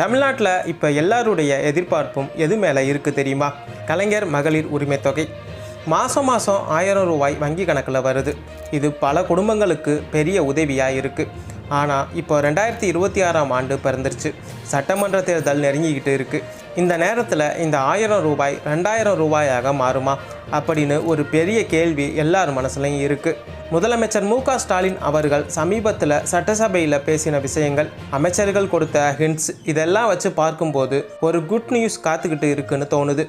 தமிழ்நாட்டில் இப்போ எல்லாருடைய எதிர்பார்ப்பும் எது மேலே இருக்குது தெரியுமா? கலைஞர் மகளிர் உரிமை தொகை. மாதம் மாதம் ஆயிரம் ரூபாய் வங்கி கணக்கில் வருது. இது பல குடும்பங்களுக்கு பெரிய உதவியாக இருக்குது ஆனால் இப்போ ரெண்டாயிரத்தி இருபத்தி ஆறாம் ஆண்டு பிறந்துருச்சு. சட்டமன்ற தேர்தல் நெருங்கிக்கிட்டு இருக்குது இந்த நேரத்தில் இந்த ஆயிரம் ரூபாய் ரெண்டாயிரம் ரூபாயாக மாறுமா? அப்படின்னு ஒரு பெரிய கேள்வி எல்லார் மனசுலையும் இருக்குது முதலமைச்சர் மு க ஸ்டாலின் அவர்கள் சமீபத்தில் சட்டசபையில் பேசின விஷயங்கள் அமைச்சர்கள் கொடுத்த ஹிண்ட்ஸ் இதெல்லாம் வச்சு பார்க்கும்போது ஒரு குட் நியூஸ் காத்துக்கிட்டு இருக்குன்னு தோணுது.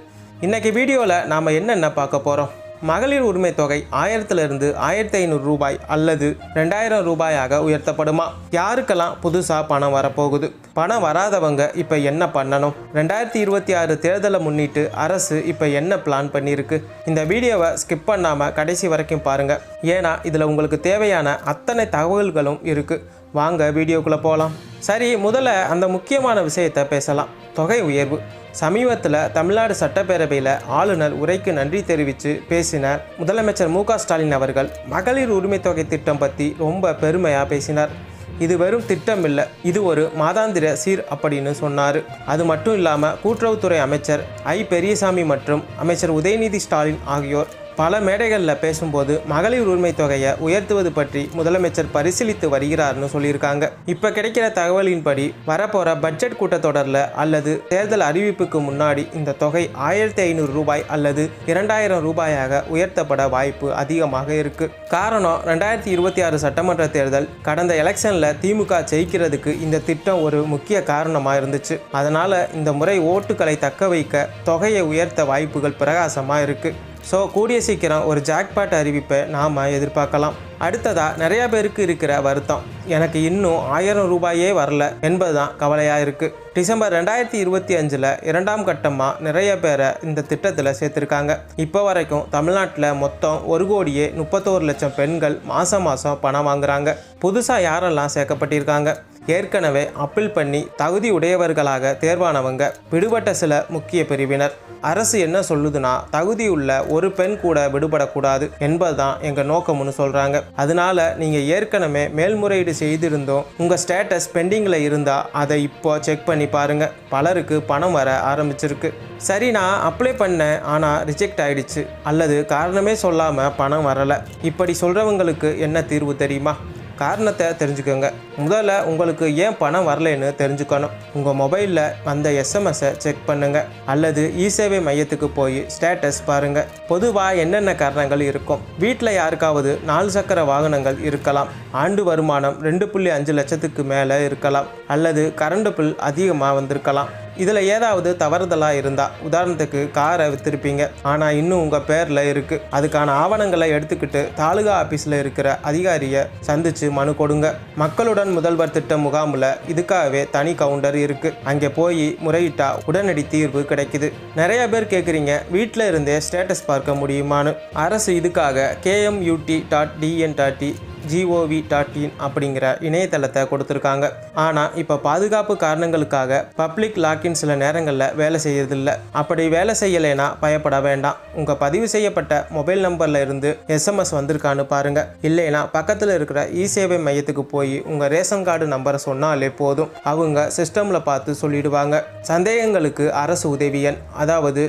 இன்றைக்கி வீடியோவில் நாம் என்னென்ன பார்க்க போகிறோம் மகளிர் உரிமை தொகை ஆயிரத்திலிருந்து ஆயிரத்தி ஐநூறு ரூபாய் அல்லது ரெண்டாயிரம் ரூபாயாக உயர்த்தப்படுமா? யாருக்கெல்லாம் புதுசாக பணம் வரப்போகுது? பணம் வராதவங்க இப்போ என்ன பண்ணணும்? ரெண்டாயிரத்தி இருபத்தி ஆறு தேர்தலை முன்னிட்டு அரசு இப்போ என்ன பிளான் பண்ணியிருக்கு? இந்த வீடியோவை ஸ்கிப் பண்ணாமல் கடைசி வரைக்கும் பாருங்கள் ஏன்னா இதில் உங்களுக்கு தேவையான அத்தனை தகவல்களும் இருக்குது வாங்க வீடியோக்குள்ளே போகலாம் சரி முதல்ல அந்த முக்கியமான விஷயத்தை பேசலாம். தொகை உயர்வு. சமீபத்தில் தமிழ்நாடு சட்டப்பேரவையில் ஆளுநர் உரைக்கு நன்றி தெரிவித்து பேசினார். முதலமைச்சர் மு ஸ்டாலின் அவர்கள் மகளிர் உரிமை தொகை திட்டம் பற்றி ரொம்ப பெருமையாக பேசினார். இது வெறும் திட்டம் இல்லை இது ஒரு மாதாந்திர சீர் அப்படின்னு சொன்னார். அது மட்டும் இல்லாமல் கூட்டுறவுத்துறை அமைச்சர் ஐ பெரியசாமி மற்றும் அமைச்சர் உதயநிதி ஸ்டாலின் ஆகியோர் பல மேடைகளில் பேசும்போது மகளிர் உரிமை தொகையை உயர்த்துவது பற்றி முதலமைச்சர் பரிசீலித்து வருகிறார்னு சொல்லியிருக்காங்க. இப்போ கிடைக்கிற தகவலின்படி வரப்போகிற பட்ஜெட் கூட்டத்தொடரில் அல்லது தேர்தல் அறிவிப்புக்கு முன்னாடி இந்த தொகை ஆயிரத்தி ஐநூறு ரூபாய் அல்லது இரண்டாயிரம் ரூபாயாக உயர்த்தப்பட வாய்ப்பு அதிகமாக இருக்கு. காரணம் ரெண்டாயிரத்தி இருபத்தி ஆறு சட்டமன்ற தேர்தல் கடந்த எலெக்ஷனில் திமுக ஜெயிக்கிறதுக்கு இந்த திட்டம் ஒரு முக்கிய காரணமாக இருந்துச்சு. அதனால் இந்த முறை ஓட்டுகளை தக்க வைக்க தொகையை உயர்த்த வாய்ப்புகள் பிரகாசமாக இருக்குது ஸோ கூடிய சீக்கிரம் ஒரு ஜாக்பாட் அறிவிப்பை நாம் எதிர்பார்க்கலாம். அடுத்ததாக நிறைய பேருக்கு இருக்கிற வருத்தம். எனக்கு இன்னும் ஆயிரம் ரூபாயே வரல என்பது தான் கவலையாக இருக்குது டிசம்பர் ரெண்டாயிரத்தி இருபத்தி அஞ்சில் இரண்டாம் கட்டமாக நிறைய பேரை இந்த திட்டத்தில் சேர்த்துருக்காங்க. இப்போ வரைக்கும் தமிழ்நாட்டில் மொத்தம் ஒரு கோடியே முப்பத்தோரு லட்சம் பெண்கள் மாதம் மாதம் பணம் வாங்குகிறாங்க புதுசாக யாரெல்லாம் சேர்க்கப்பட்டிருக்காங்க? ஏற்கனவே அப்பீல் பண்ணி தகுதி உடையவர்களாக தேர்வானவங்க விடுபட்ட சில முக்கிய பிரிவினர். அரசு என்ன சொல்லுதுன்னா தகுதியுள்ள ஒரு பெண் கூட விடுபடக்கூடாது என்பதுதான் எங்கள் நோக்கம்னு சொல்கிறாங்க அதனால நீங்கள் ஏற்கனவே மேல்முறையீடு செய்திருந்தோம். உங்கள் ஸ்டேட்டஸ் பெண்டிங்கில் இருந்தால் அதை இப்போ செக் பண்ணி பாருங்கள் பலருக்கு பணம் வர ஆரம்பிச்சிருக்கு. சரி நான் அப்ளை பண்ணேன் ஆனால் ரிஜெக்ட் ஆயிடுச்சு. அல்லது காரணமே சொல்லாமல் பணம் வரலை. இப்படி சொல்கிறவங்களுக்கு என்ன தீர்வு தெரியுமா? காரணத்தை தெரிஞ்சுக்கோங்க. முதல்ல உங்களுக்கு ஏன் பணம் வரலைன்னு தெரிஞ்சுக்கணும். உங்கள் மொபைலில் வந்த எஸ்எம்எஸை செக் பண்ணுங்கள் அல்லது இ சேவை மையத்துக்கு போய் ஸ்டேட்டஸ் பாருங்கள் பொதுவாக என்னென்ன காரணங்கள் இருக்கும்? வீட்டில் யாருக்காவது நாலு சக்கர வாகனங்கள் இருக்கலாம். ஆண்டு வருமானம் ரெண்டு புள்ளி அஞ்சு லட்சத்துக்கு மேலே இருக்கலாம். அல்லது கரண்ட் பில் அதிகமாக வந்திருக்கலாம். இதில் ஏதாவது தவறுதலாக இருந்தால் உதாரணத்துக்கு காரை விற்றுருப்பீங்க ஆனால் இன்னும் உங்கள் பேரில் இருக்குது அதுக்கான ஆவணங்களை எடுத்துக்கிட்டு தாலுகா ஆஃபீஸில் இருக்கிற அதிகாரியை சந்தித்து மனு கொடுங்க. மக்களுடன் முதல்வர் திட்ட முகாமில் இதுக்காகவே தனி கவுண்டர் இருக்குது அங்கே போய் முறையிட்டால் உடனடி தீர்வு கிடைக்குது. நிறைய பேர் கேட்குறீங்க வீட்டில் இருந்தே ஸ்டேட்டஸ் பார்க்க முடியுமான்னு. அரசு இதுக்காக KMUT dot TN dot T GOV dot in அப்படிங்கிற இணையதளத்தை கொடுத்துருக்காங்க. ஆனால் இப்போ பாதுகாப்பு காரணங்களுக்காக பப்ளிக் லாக்கின் சில நேரங்களில் வேலை செய்யறதில்ல. அப்படி வேலை செய்யலைன்னா பயப்பட வேண்டாம். உங்கள் பதிவு செய்யப்பட்ட மொபைல் நம்பரில் இருந்து எஸ்எம்எஸ் வந்திருக்கான்னு பாருங்கள் இல்லைனா பக்கத்தில் இருக்கிற இ சேவை மையத்துக்கு போய் உங்கள் ரேஷன் கார்டு நம்பரை சொன்னாலே போதும். அவங்க சிஸ்டமில் பார்த்து சொல்லிடுவாங்க. சந்தேகங்களுக்கு அரசு உதவி எண் அதாவது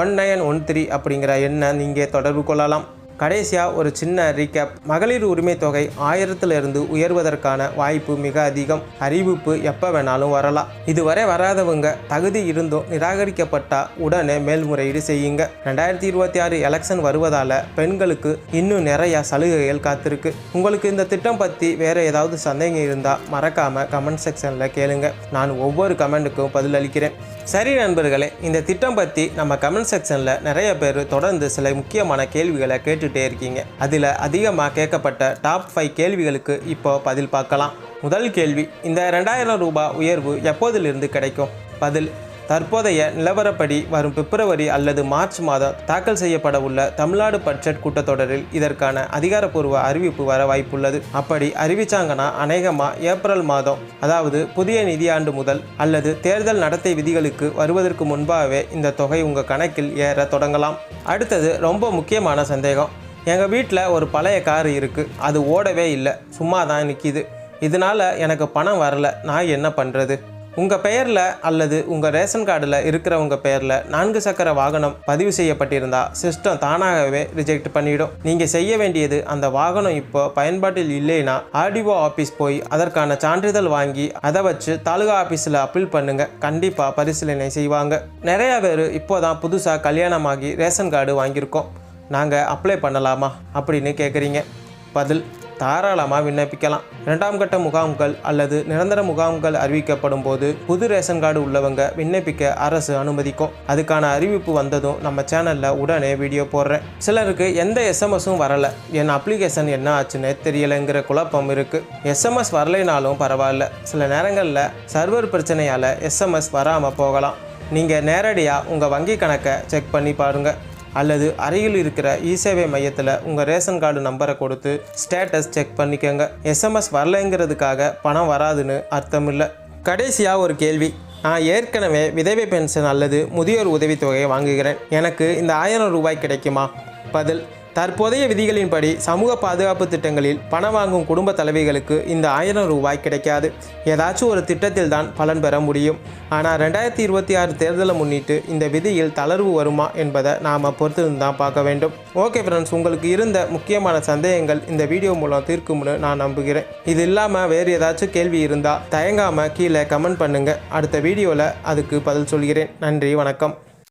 ஒன் நயன் ஒன் த்ரீ அப்படிங்கிற எண்ணை நீங்கள் தொடர்பு கொள்ளலாம். கடைசியாக ஒரு சின்ன ரீகேப் மகளிர் உரிமை தொகை ஆயிரத்திலிருந்து உயர்வதற்கான வாய்ப்பு மிக அதிகம். அறிவிப்பு எப்போ வேணாலும் வரலாம். இதுவரை வராதவங்க தகுதி இருந்தும் நிராகரிக்கப்பட்டால் உடனே மேல்முறையீடு செய்யுங்க. ரெண்டாயிரத்தி இருபத்தி ஆறு எலெக்ஷன் வருவதால் பெண்களுக்கு இன்னும் நிறைய சலுகைகள் காத்திருக்கு. உங்களுக்கு இந்த திட்டம் பற்றி வேறு ஏதாவது சந்தேகம் இருந்தால் மறக்காமல் கமெண்ட் செக்ஷனில் கேளுங்க. நான் ஒவ்வொரு கமெண்ட்டுக்கும் பதிலளிக்கிறேன். சரி நண்பர்களே இந்த திட்டம் பற்றி நம்ம கமெண்ட் செக்ஷனில் நிறைய பேர் தொடர்ந்து சில முக்கியமான கேள்விகளை கேட்டுகிட்டே இருக்கீங்க. அதில் அதிகமாக கேட்கப்பட்ட டாப் ஃபைவ் கேள்விகளுக்கு இப்போ பதில் பார்க்கலாம். முதல் கேள்வி இந்த ரெண்டாயிரம் ரூபாய் உயர்வு எப்போதிலிருந்து கிடைக்கும்? பதில் தற்போதைய நிலவரப்படி வரும் பிப்ரவரி அல்லது மார்ச் மாதம் தாக்கல் செய்யப்பட உள்ள தமிழ்நாடு பட்ஜெட் கூட்டத்தொடரில் இதற்கான அதிகாரப்பூர்வ அறிவிப்பு வர வாய்ப்புள்ளது. அப்படி அறிவிச்சாங்கன்னா அநேகமாக ஏப்ரல் மாதம் அதாவது புதிய நிதியாண்டு முதல் அல்லது தேர்தல் நடத்தை விதிகளுக்கு வருவதற்கு முன்பாகவே இந்த தொகை உங்கள் கணக்கில் ஏற தொடங்கலாம். அடுத்தது ரொம்ப முக்கியமான சந்தேகம். எங்கள் வீட்டில் ஒரு பழைய கார் இருக்குது அது ஓடவே இல்லை. சும்மா தான் நிற்கிது இதனால் எனக்கு பணம் வரல. நான் என்ன பண்ணுறது உங்கள் பெயரில் அல்லது உங்கள் ரேஷன் கார்டில் இருக்கிறவங்க பெயரில் நான்கு சக்கர வாகனம் பதிவு செய்யப்பட்டிருந்தால் சிஸ்டம் தானாகவே ரிஜெக்ட் பண்ணிவிடும் நீங்கள் செய்ய வேண்டியது அந்த வாகனம் இப்போ பயன்பாட்டில் இல்லைன்னா ஆர்டிஓ ஆஃபீஸ் போய் அதற்கான சான்றிதழ் வாங்கி அதை வச்சு தாலுகா ஆஃபீஸில் அப்பீல் பண்ணுங்கள் கண்டிப்பாக பரிசீலனை செய்வாங்க. நிறையா பேர் இப்போ தான் புதுசாக கல்யாணமாகி ரேஷன் கார்டு வாங்கியிருக்கோம். நாங்கள் அப்ளை பண்ணலாமா அப்படின்னு கேட்குறீங்க பதில். தாராளமாக விண்ணப்பிக்கலாம். இரண்டாம் கட்ட முகாம்கள் அல்லது நிரந்தர முகாம்கள் அறிவிக்கப்படும் போது புது ரேஷன் கார்டு உள்ளவங்க விண்ணப்பிக்க அரசு அனுமதிக்கும். அதுக்கான அறிவிப்பு வந்ததும் நம்ம சேனலில் உடனே வீடியோ போடுறேன். சிலருக்கு எந்த எஸ்எம்எஸும் வரல. என் அப்ளிகேஷன் என்ன ஆச்சுன்னு தெரியலைங்கிற குழப்பம் இருக்குது எஸ்எம்எஸ் வரலைனாலும் பரவாயில்ல. சில நேரங்களில் சர்வர் பிரச்சனையால் எஸ்எம்எஸ் வராமல் போகலாம். நீங்கள் நேரடியாக உங்கள் வங்கி கணக்கை செக் பண்ணி பாருங்கள் அல்லது அருகில் இருக்கிற இசேவை மையத்தில் உங்கள் ரேஷன் கார்டு நம்பரை கொடுத்து ஸ்டேட்டஸ் செக் பண்ணிக்கோங்க. எஸ்எம்எஸ் வரலைங்கிறதுக்காக பணம் வராதுன்னு அர்த்தம் இல்லை கடைசியாக ஒரு கேள்வி. நான் ஏற்கனவே விதவை பென்ஷன் அல்லது முதியோர் உதவித்தொகையை வாங்குகிறேன். எனக்கு இந்த ஆயிரம் ரூபாய் கிடைக்குமா? பதில் தற்போதைய விதிகளின்படி சமூக பாதுகாப்பு திட்டங்களில் பணம் வாங்கும் குடும்ப தலைவிகளுக்கு இந்த ஆயிரம் ரூபாய் கிடைக்காது. ஏதாச்சும் ஒரு திட்டத்தில் தான் பலன் பெற முடியும். ஆனால் ரெண்டாயிரத்தி இருபத்தி ஆறு தேர்தலை முன்னிட்டு இந்த விதியில் தளர்வு வருமா என்பதை நாம் பொறுத்து தான் பார்க்க வேண்டும். ஓகே ஃப்ரெண்ட்ஸ் உங்களுக்கு இருந்த முக்கியமான சந்தேகங்கள் இந்த வீடியோ மூலம் தீர்க்கும்னு நான் நம்புகிறேன். இது இல்லாமல் வேறு ஏதாச்சும் கேள்வி இருந்தால் தயங்காமல் கீழே கமெண்ட் பண்ணுங்கள் அடுத்த வீடியோவில் அதுக்கு பதில் சொல்கிறேன். நன்றி வணக்கம்.